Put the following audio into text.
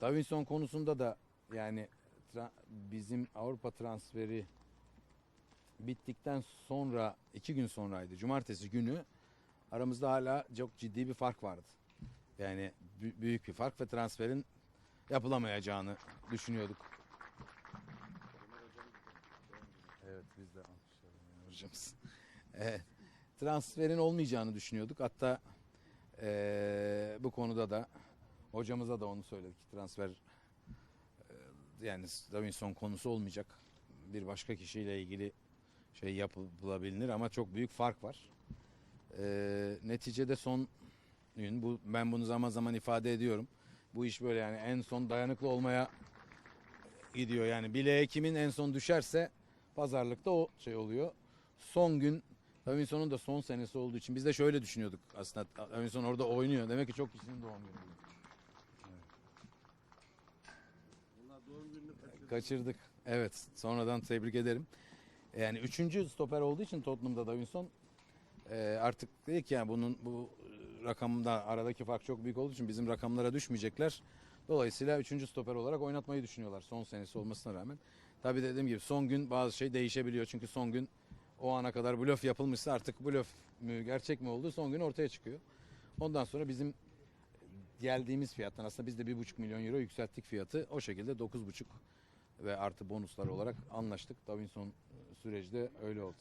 Davinson konusunda da yani bizim Avrupa transferi bittikten sonra iki gün sonraydı. Cumartesi günü aramızda hala çok ciddi bir fark vardı. Yani bü- büyük bir fark ve transferin yapılamayacağını düşünüyorduk. Evet biz de hocamız. Evet, transferin olmayacağını düşünüyorduk. Hatta eee, bu konuda da hocamıza da onu söyledik. Transfer eee, yani Davinson konusu olmayacak. Bir başka kişiyle ilgili şey yapılabilir ama çok büyük fark var. Eee, neticede son gün bu ben bunu zaman zaman ifade ediyorum. Bu iş böyle yani en son dayanıklı olmaya gidiyor. Yani bileğe kimin en son düşerse pazarlıkta o şey oluyor. Son gün Davinson'un da son senesi olduğu için biz de şöyle düşünüyorduk aslında. Davinson orada oynuyor. Demek ki çok kişinin doğum günü. Doğum gününü kaçırdım. Kaçırdık. Evet. Sonradan tebrik ederim. Yani üçüncü stoper olduğu için Tottenham'da Davinson e, artık dedik yani bunun bu rakamda aradaki fark çok büyük olduğu için bizim rakamlara düşmeyecekler. Dolayısıyla üçüncü stoper olarak oynatmayı düşünüyorlar son senesi olmasına rağmen. Tabii dediğim gibi son gün bazı şey değişebiliyor. Çünkü son gün o ana kadar blöf yapılmışsa artık blöf mü gerçek mi olduğu son gün ortaya çıkıyor. Ondan sonra bizim geldiğimiz fiyattan aslında biz de bir buçuk milyon euro yükselttik fiyatı. O şekilde dokuz buçuk ve artı bonuslar olarak anlaştık. Davinson süreci de öyle oldu.